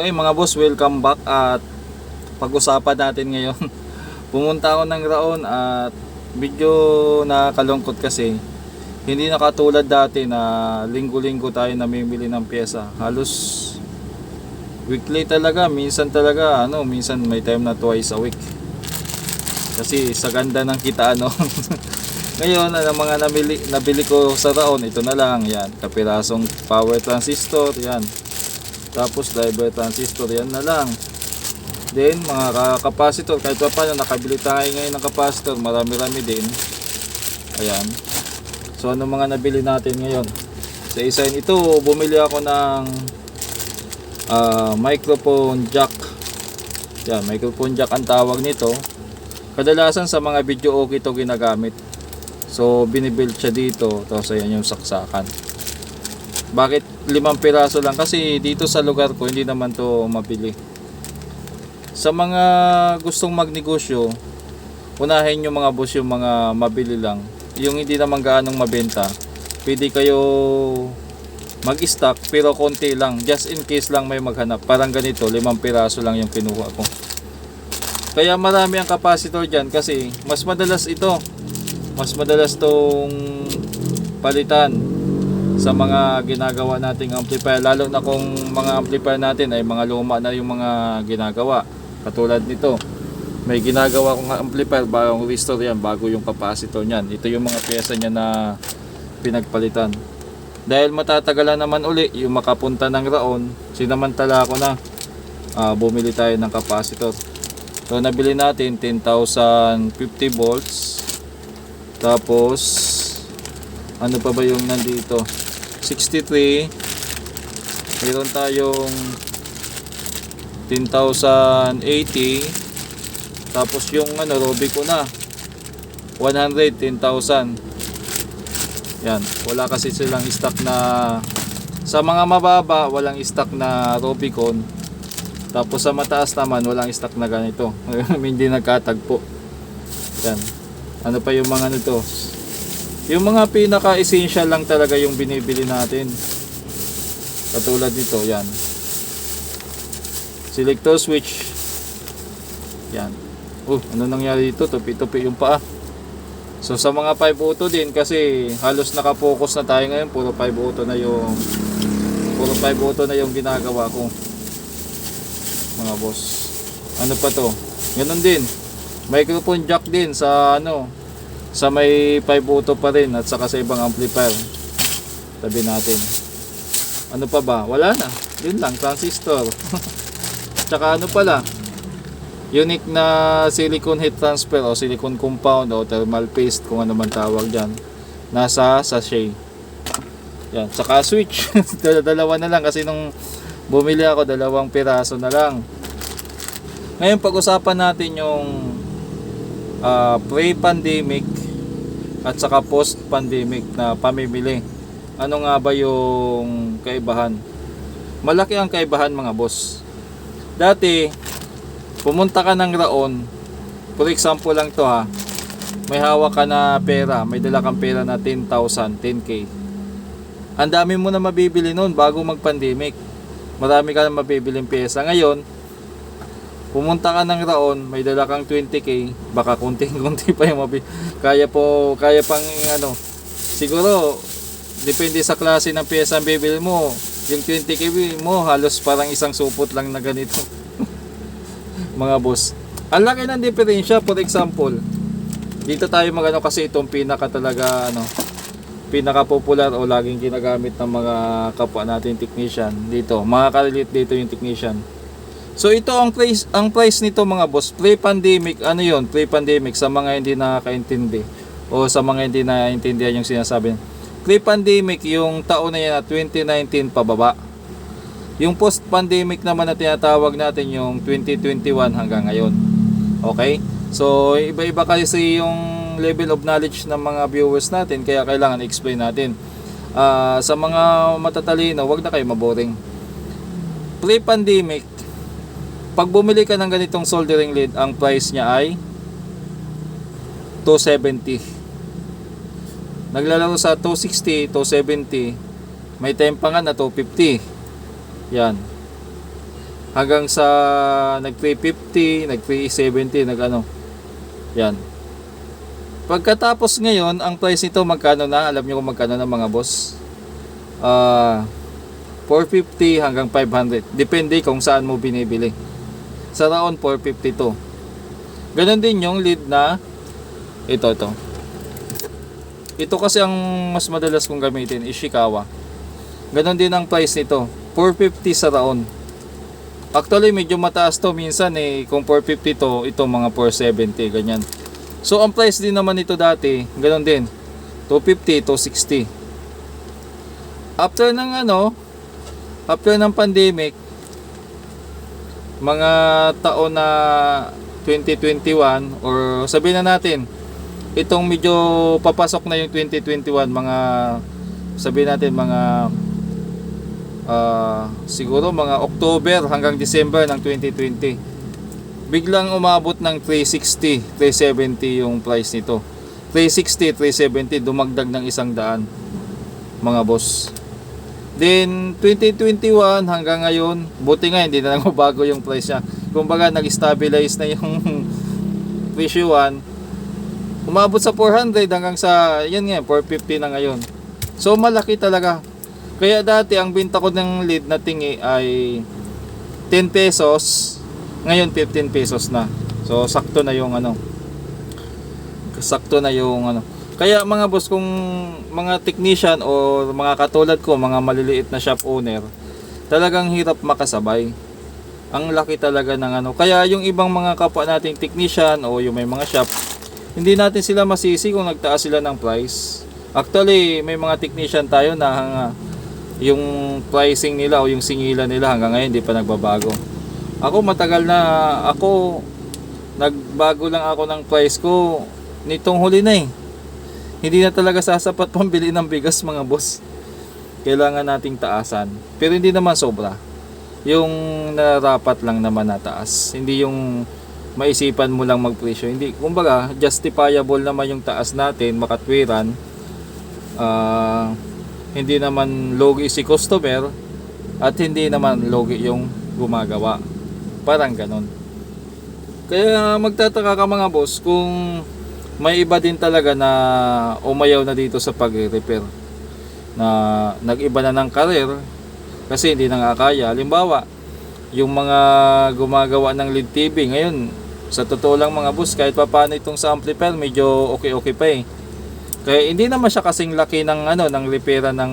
Okay mga boss, welcome back at pag-usapan natin ngayon. Pumunta ako ng Raon at medyo nakakalungkot kasi hindi na katulad dati na linggo-linggo tayo namimili ng pyesa. Halos weekly talaga, minsan talaga ano, minsan may time na twice a week. Kasi sa ganda ng kita ano. Ngayon, ang mga nabili, nabili ko sa Raon, ito na lang, yan. Kapirasong power transistor, yan. Tapos driver transistor, yan na lang. Then, mga capacitor, kahit pa paano, nakabili tayo ngayon ng capacitor, marami-rami din. Ayan. So, ano mga nabili natin ngayon? Sa isa ito, bumili ako ng ah, microphone jack. Yan, microphone jack ang tawag nito. Kadalasan sa mga video okay ito ginagamit. So, binibuild siya dito. Tapos, ayan yung saksakan. Bakit limang piraso lang? Kasi dito sa lugar ko, hindi naman to mabili. Sa mga gustong magnegosyo, unahin yung mga boss yung mga mabili lang. Yung hindi naman gaanong mabenta, pwede kayo mag-stock pero konti lang. Just in case lang may maghanap. Parang ganito, limang piraso lang yung kinuha ko. Kaya marami ang capacitor dyan kasi mas madalas ito. Mas madalas tong palitan sa mga ginagawa nating amplifier lalo na kung mga amplifier natin ay mga luma na yung mga ginagawa. Katulad nito may ginagawa kong amplifier bagong restore yan bago yung capacitor niyan. Ito yung mga pyesa niya na pinagpalitan. Dahil matatagalan naman uli yung makapunta ng raon sinamantala ko na ah, bumili tayo ng capacitor so nabili natin 10,050 volts. Tapos ano pa ba yung nandito 63 mayroon tayong 10,080 tapos yung ano Robi ko na. 100 10,000 yan wala kasi silang stock na sa mga mababa walang stock na Robicon tapos sa mataas naman walang stock na ganito. Hindi nagkatagpo. Yan. Ano pa yung mga nito yung mga pinaka-essential lang talaga yung binibili natin. Katulad nito, yan. Selector switch. Yan. Oh, ano nangyari dito? Tupi-tupi yung paa. So sa mga 5 auto din kasi halos nakapokus na tayo ngayon, puro 5 auto na yung puro 5 auto na yung ginagawa ko. Mga boss. Ano pa to? Ganun din. Microphone jack din sa ano, sa may 5 auto pa rin at saka sa ibang amplifier. Tabi natin. Ano pa ba? Wala na. Yun lang transistor. Tsaka ano pala? Unique na silicone heat transfer o silicone compound o thermal paste kung ano man tawag dyan nasa sachet. Yan tsaka switch. Dalawa na lang kasi nung bumili ako dalawang piraso na lang. Ngayon pag-usapan natin yung ah, pre-pandemic at saka post-pandemic na pamimili. Ano nga ba yung kaibahan? Malaki ang kaibahan mga boss. Dati, pumunta ka ng Raon, for example lang to ha, may hawak ka na pera, may dala kang pera na 10,000, 10k. Ang dami mo na mabibili noon bago mag-pandemic. Marami ka na mabibiling pyesa. Ngayon, pumunta ka ng Raon, may dala kang 20k, baka kunting-kunti pa yung mabi. Kaya po, kaya pang ano, siguro, depende sa klase ng pyesa ang bibili mo. Yung 20k mo, halos parang isang supot lang na ganito. Mga boss. Ang laki ng diferensya, for example, dito tayo magano kasi itong pinaka talaga ano, pinaka popular o laging ginagamit ng mga kapwa natin technician dito. Makaka-relate dito yung technician. So ito ang price ang price nito mga boss, pre-pandemic, ano 'yon? Pre-pandemic sa mga hindi nakakaintindi o sa mga hindi naiintindihan yung sinasabi. Pre-pandemic yung taon na yan na 2019 pababa. Yung post-pandemic naman na tinatawag natin yung 2021 hanggang ngayon. Okay? So iba-iba kasi yung level of knowledge ng mga viewers natin kaya kailangan i-explain natin. Ah, sa mga matatalino, wag na kayo maboring. Pre-pandemic, pag bumili ka ng ganitong soldering lead, ang price niya ay 270. Naglalaro sa 260, 270. May time pa nga na 250. Yan. hanggang sa nag 350, nag 370, nag ano. Yan. Pagkatapos ngayon, ang price nito magkano na? Alam niyo kung magkano na mga boss? Ah 450 hanggang 500. Depende kung saan mo binibili. Sa 450 to. Ganon din yung lead na ito ito. Ito kasi ang mas madalas kong gamitin, Ishikawa. Ganon din ang price nito. 450 sa Raon. Actually, medyo mataas to minsan eh. Kung 450 to, ito mga 470, ganyan. So, ang price din naman nito dati, ganon din. 250 to 60. After ng ano, after ng pandemic, mga taon na 2021 or sabihin na natin, itong medyo papasok na yung 2021, mga sabihin natin mga ah, siguro mga October hanggang December ng 2020. Biglang umabot ng 360, 370 yung price nito. 360, 370 dumagdag ng isang daan mga boss. Then 2021 hanggang ngayon, buti nga hindi na lang bago yung price niya. Kumbaga nag-stabilize na yung presyo 1. Umabot sa 400 hanggang sa yan nga 450 na ngayon. So malaki talaga. Kaya dati ang binta ko ng lead na tingi ay 10 pesos, ngayon 15 pesos na. So sakto na yung ano. Sakto na yung ano. Kaya mga boss kung mga technician o mga katulad ko, mga maliliit na shop owner, talagang hirap makasabay. Ang laki talaga ng ano. Kaya yung ibang mga kapwa nating technician o yung may mga shop, hindi natin sila masisi kung nagtaas sila ng price. Actually, may mga technician tayo na hanga- yung pricing nila o yung singilan nila hanggang ngayon hindi pa nagbabago. Ako matagal na ako nagbago lang ako ng price ko nitong huli na eh. Hindi na talaga sasapat pambili ng bigas mga boss. Kailangan nating taasan. Pero hindi naman sobra. Yung narapat lang naman na taas. Hindi yung maisipan mo lang magpresyo. Hindi, kumbaga, justifiable naman yung taas natin, makatwiran. Ah, hindi naman logi si customer at hindi naman logi yung gumagawa. Parang ganon. Kaya magtataka ka mga boss kung may iba din talaga na umayaw na dito sa pag-repair na nag-iba na ng karir kasi hindi na nga kaya. Halimbawa, yung mga gumagawa ng lead TV ngayon, sa totoo lang mga boss, kahit pa paano itong sa amplifier, medyo okay-okay pa eh. Kaya hindi naman siya kasing laki ng ano ng repairan ng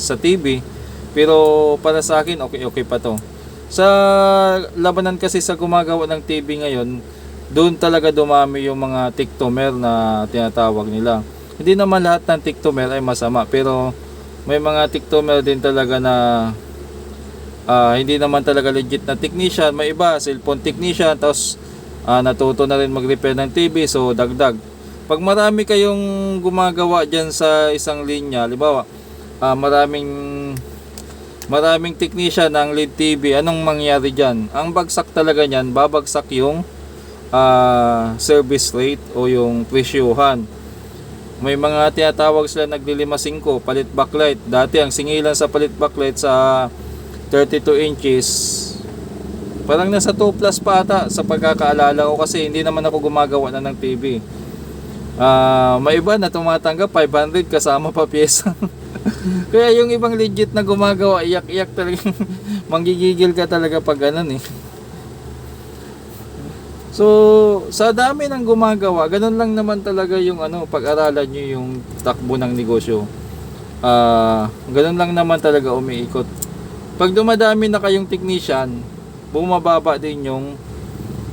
sa TV, pero para sa akin okay-okay pa to. Sa labanan kasi sa gumagawa ng TV ngayon, doon talaga dumami yung mga tiktomer na tinatawag nila. Hindi naman lahat ng tiktomer ay masama, pero may mga tiktomer din talaga na ah, hindi naman talaga legit na technician. May iba, cellphone technician, tapos ah, natuto na rin mag-repair ng TV, so dagdag. Pag marami kayong gumagawa dyan sa isang linya, halimbawa, ah, maraming maraming technician ng lead TV, anong mangyari dyan? Ang bagsak talaga niyan, babagsak yung ah, service rate o yung presyuhan. May mga tinatawag sila naglilima 5, palit backlight. Dati ang singilan sa palit backlight sa 32 inches, parang nasa 2 plus pa ata sa pagkakaalala ko kasi hindi naman ako gumagawa na ng TV. Ah, may iba na tumatanggap 500 kasama pa pyesa. Kaya yung ibang legit na gumagawa, iyak-iyak talaga. Manggigigil ka talaga pag ganun eh. So, sa dami ng gumagawa, ganun lang naman talaga yung ano, pag-aralan nyo yung takbo ng negosyo. Ah, ganun lang naman talaga umiikot. Pag dumadami na kayong technician, bumababa din yung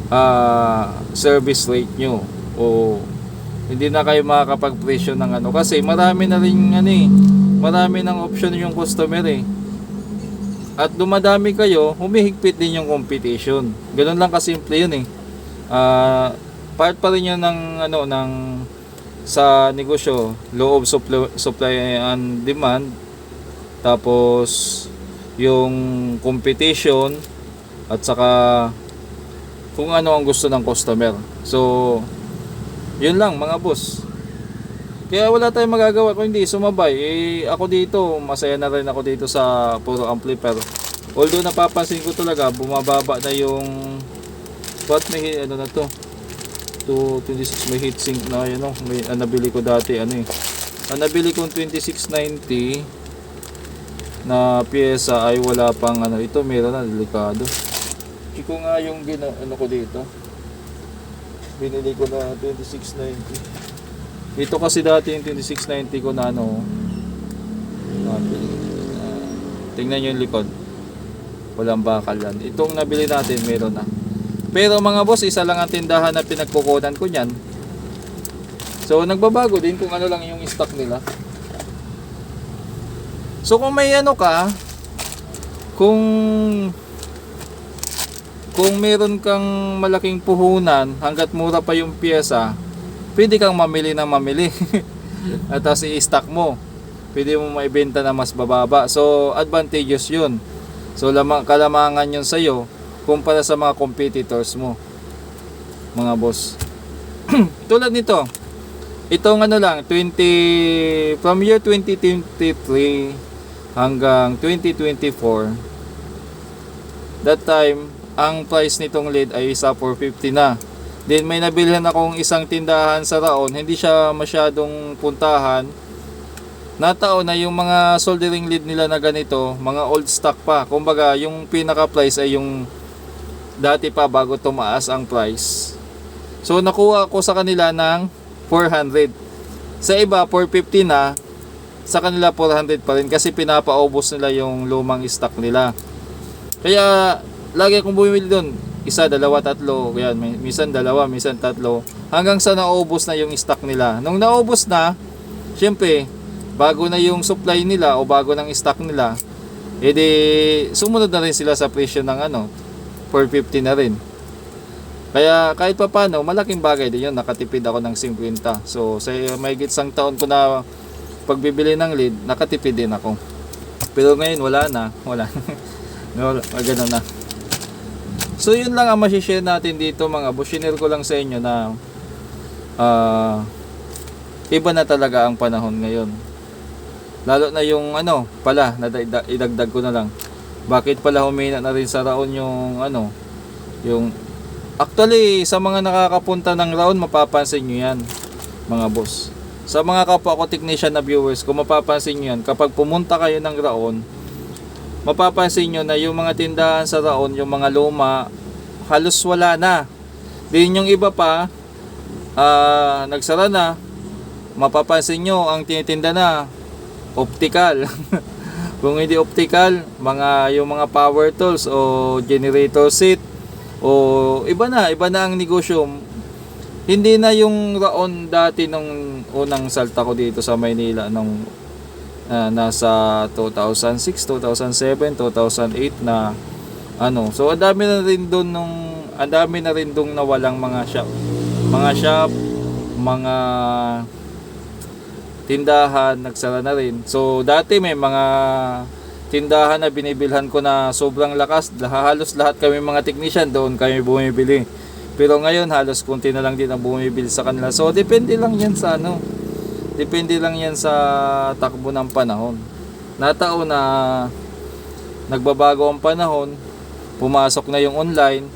ah, service rate nyo o hindi na kayo makakapag-presyo ng ano kasi marami na rin ano eh, marami ng option yung customer eh. At dumadami kayo, humihigpit din yung competition. Ganun lang kasimple yun eh. Ah, part pa rin yun ng ano ng sa negosyo, law of supply, supply and demand. Tapos yung competition at saka kung ano ang gusto ng customer. So, yun lang mga boss. Kaya wala tayong magagawa kung hindi sumabay. Eh, ako dito, masaya na rin ako dito sa puro amplifier. Although napapansin ko talaga, bumababa na yung what may ano na to? 226 may heatsink na yun oh. May ang nabili ko dati ano eh. Ang nabili kong 2690 na pyesa ay wala pang ano ito meron na delikado. Iko nga yung gina, ano ko dito. Binili ko na 2690. Ito kasi dati yung 2690 ko na ano. Nabili. Ah, tingnan nyo yung likod. Walang bakal yan. Itong nabili natin, meron na. Pero mga boss, isa lang ang tindahan na pinagkukunan ko niyan. So, nagbabago din kung ano lang yung stock nila. So, kung may ano ka, kung kung meron kang malaking puhunan hanggat mura pa yung pyesa, pwede kang mamili ng mamili. At tapos i-stock mo. Pwede mo maibenta na mas bababa. So, advantageous yun. So, lamang, kalamangan yun sa'yo kumpara sa mga competitors mo. Mga boss. Tulad nito. Itong ano lang, 20, from year 2023 hanggang 2024, that time, ang price nitong lead ay isa 450 na. Then may nabilhan akong isang tindahan sa Raon, hindi siya masyadong puntahan. Natao na yung mga soldering lead nila na ganito, mga old stock pa. Kumbaga, yung pinaka price ay yung dati pa bago tumaas ang price. So nakuha ko sa kanila ng 400. Sa iba 450 na, sa kanila 400 pa rin kasi pinapaubos nila yung lumang stock nila. Kaya lagi akong bumibili doon. Isa, dalawa, tatlo. Yan, minsan dalawa, minsan tatlo. Hanggang sa naubos na yung stock nila. Nung naubos na, syempre, bago na yung supply nila o bago ng stock nila, edi sumunod na rin sila sa presyo ng ano, 450 na rin. Kaya kahit pa paano, malaking bagay din yun. Nakatipid ako ng 50. So, sa may isang taon ko na pagbibili ng lead, nakatipid din ako. Pero ngayon, wala na. Wala. wala ganun na. So, yun lang ang masishare natin dito mga boss. Shinare ko lang sa inyo na ah, iba na talaga ang panahon ngayon. Lalo na yung ano, pala, idagdag ko na lang. Bakit pala humina na rin sa raon yung ano, yung Actually, sa mga nakakapunta ng round, mapapansin nyo yan, mga boss. Sa mga kapwa ko technician na viewers, kung mapapansin nyo yan, kapag pumunta kayo ng raon, mapapansin nyo na yung mga tindahan sa raon, yung mga luma, halos wala na. Din yung iba pa, ah, nagsara na, mapapansin nyo, ang tinitinda na, optical. kung hindi optical, mga yung mga power tools o generator seat, o iba na, iba na ang negosyo. Hindi na yung raon dati nung unang salta ko dito sa Maynila nung ah, nasa 2006, 2007, 2008 na ano. So ang dami na rin doon nung ang dami na rin doon nawalang mga shop. Mga shop, mga tindahan nagsara na rin. So dati may mga tindahan na binibilhan ko na sobrang lakas. Halos lahat kami mga technician doon kami bumibili. Pero ngayon halos konti na lang din ang bumibili sa kanila. So depende lang yan sa ano. Depende lang yan sa takbo ng panahon. Natao na nagbabago ang panahon, pumasok na yung online.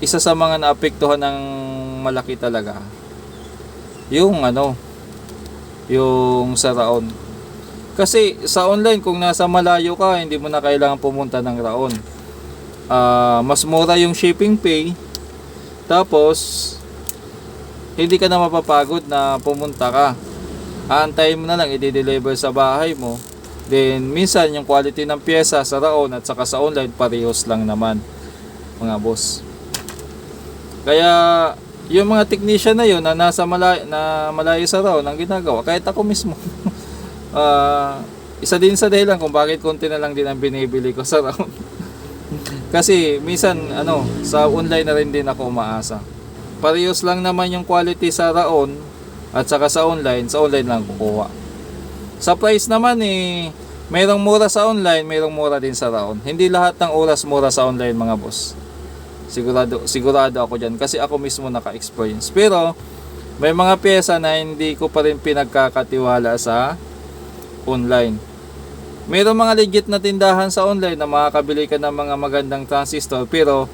Isa sa mga naapektuhan ng malaki talaga. Yung ano, yung sa raon. Kasi sa online, kung nasa malayo ka, hindi mo na kailangan pumunta ng raon. Ah, mas mura yung shipping pay. Tapos, hindi ka na mapapagod na pumunta ka. Aantayin mo na lang, i-deliver sa bahay mo. Then, minsan yung quality ng pyesa sa raon at saka sa online, parehos lang naman. Mga boss. Kaya, yung mga technician na yun na nasa malayo, na malayo sa raon, ang ginagawa, kahit ako mismo. Ah, isa din sa dahilan kung bakit konti na lang din ang binibili ko sa round. Kasi minsan ano, sa online na rin din ako umaasa. Parehas lang naman yung quality sa raon at saka sa online, sa online lang kukuha. Sa price naman eh, mayroong mura sa online, mayroong mura din sa raon. Hindi lahat ng oras mura sa online mga boss. Sigurado, sigurado ako dyan. Kasi ako mismo naka-experience. Pero, may mga pyesa na hindi ko pa rin pinagkakatiwala sa online. Mayroong mga legit na tindahan sa online na makakabili ka ng mga magandang transistor. Pero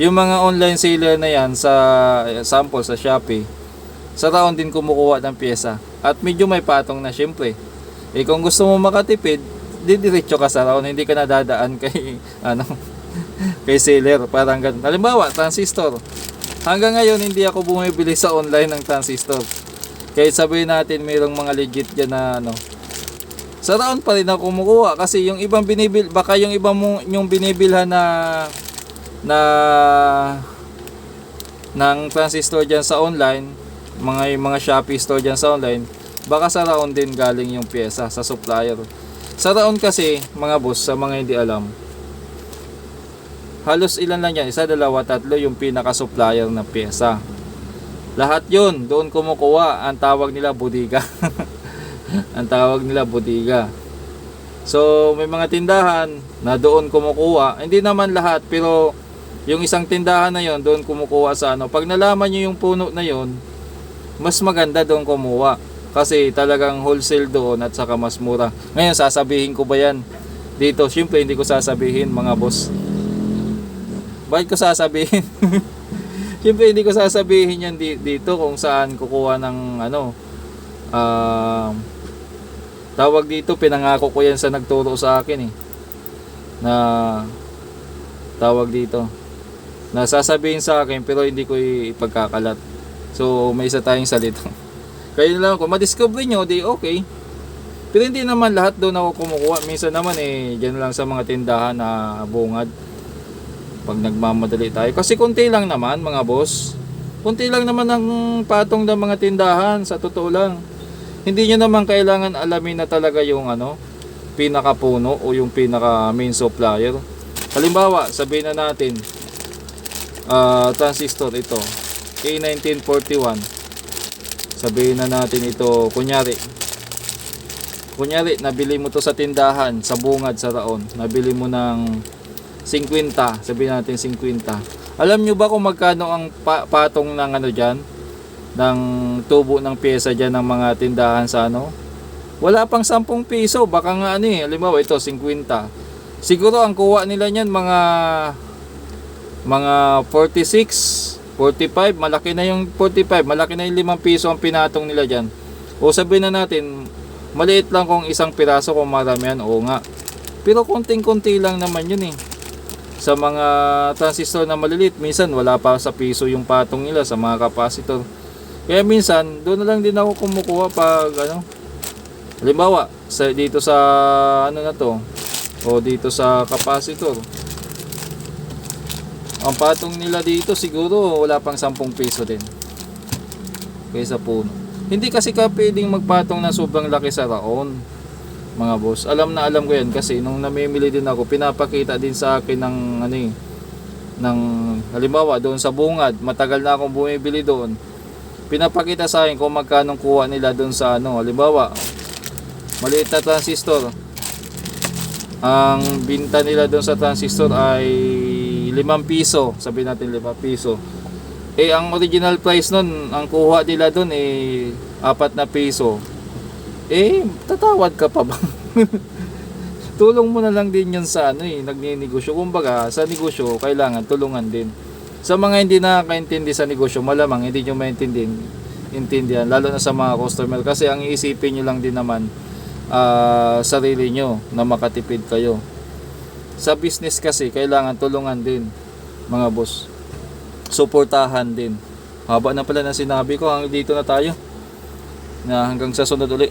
yung mga online seller na yan sa sample sa Shopee sa taon din kumukuha ng pyesa. At medyo may patong na syempre. Eh kung gusto mo makatipid didiretso ka sa taon hindi ka nadadaan kay ano kay seller parang ganun. Halimbawa transistor. Hanggang ngayon hindi ako bumibili sa online ng transistor. Kahit sabihin natin mayroong mga legit dyan na ano. Sa taon pa rin ako kumukuha kasi yung ibang binibil baka yung ibang mo yung binibilhan na na ng transistor dyan sa online mga mga Shopee store dyan sa online baka sa raon din galing yung pyesa sa supplier. Sa raon kasi mga boss sa mga hindi alam halos ilan lang yan isa, dalawa, tatlo yung pinaka supplier ng pyesa. Lahat yun doon kumukuha ang tawag nila budiga ang tawag nila budiga so may mga tindahan na doon kumukuha. Hindi naman lahat pero yung isang tindahan na yon doon kumukuha sa ano. Pag nalaman nyo yung puno na yon mas maganda doon kumuha. Kasi talagang wholesale doon at saka mas mura. Ngayon sasabihin ko ba yan? Dito syempre hindi ko sasabihin mga boss bakit ko sasabihin? Syempre hindi ko sasabihin yan di- dito kung saan kukuha ng ano ah tawag dito pinangako ko yan sa nagturo sa akin eh. Na tawag dito. Na sasabihin sa akin pero hindi ko ipagkakalat. So may isa tayong salita. Kayo lang kung madiscover nyo di okay. Pero hindi naman lahat doon ako kumukuha. Minsan naman eh dyan lang sa mga tindahan na bungad pag nagmamadali tayo. Kasi konti lang naman mga boss. Konti lang naman ang patong ng mga tindahan sa totoo lang. Hindi nyo naman kailangan alamin na talaga yung ano pinakapuno o yung pinaka main supplier. Halimbawa sabihin na natin ah, transistor ito K1941 sabihin na natin ito kunyari kunyari nabili mo to sa tindahan sa bungad sa raon. Nabili mo ng 50 sabihin natin 50 alam nyo ba kung magkano ang pa- patong ng ano dyan? Ng tubo ng pyesa dyan ng mga tindahan sa ano? Wala pang 10 piso. Baka nga ano eh. Halimbawa ito 50 siguro ang kuha nila niyan mga mga 46 45 malaki na yung 45 malaki na yung 5 piso ang pinatong nila dyan. O sabihin na natin maliit lang kung isang piraso kung maramihan oo nga. Pero konting-konti lang naman yun eh sa mga transistor na maliliit minsan wala pa sa piso yung patong nila sa mga capacitor. Kaya minsan doon na lang din ako kumukuha pag ano halimbawa sa, dito sa ano na to o dito sa capacitor. Ang patong nila dito siguro wala pang 10 piso din kaysa puno. Hindi kasi ka pwedeng magpatong na sobrang laki sa raon mga boss. Alam na alam ko yan kasi nung namimili din ako pinapakita din sa akin ng ano eh ng halimbawa doon sa bungad matagal na akong bumibili doon. Pinapakita sa akin kung magkano kuha nila doon sa ano halimbawa maliit na transistor. Ang binta nila doon sa transistor ay 5 piso. Sabihin natin 5 piso. Eh ang original price nun ang kuha nila doon eh 4 na piso eh tatawad ka pa ba? Tulong mo na lang din yun sa ano eh nagninegosyo. Kumbaga sa negosyo kailangan tulungan din. Sa mga hindi nakakaintindi sa negosyo malamang hindi nyo maintindihan intindihan lalo na sa mga customer. Kasi ang iisipin nyo lang din naman ah, sarili nyo na makatipid kayo. Sa business kasi kailangan tulungan din mga boss. Suportahan din. Haba na pala na sinabi ko hanggang dito na tayo. Na hanggang sa sunod ulit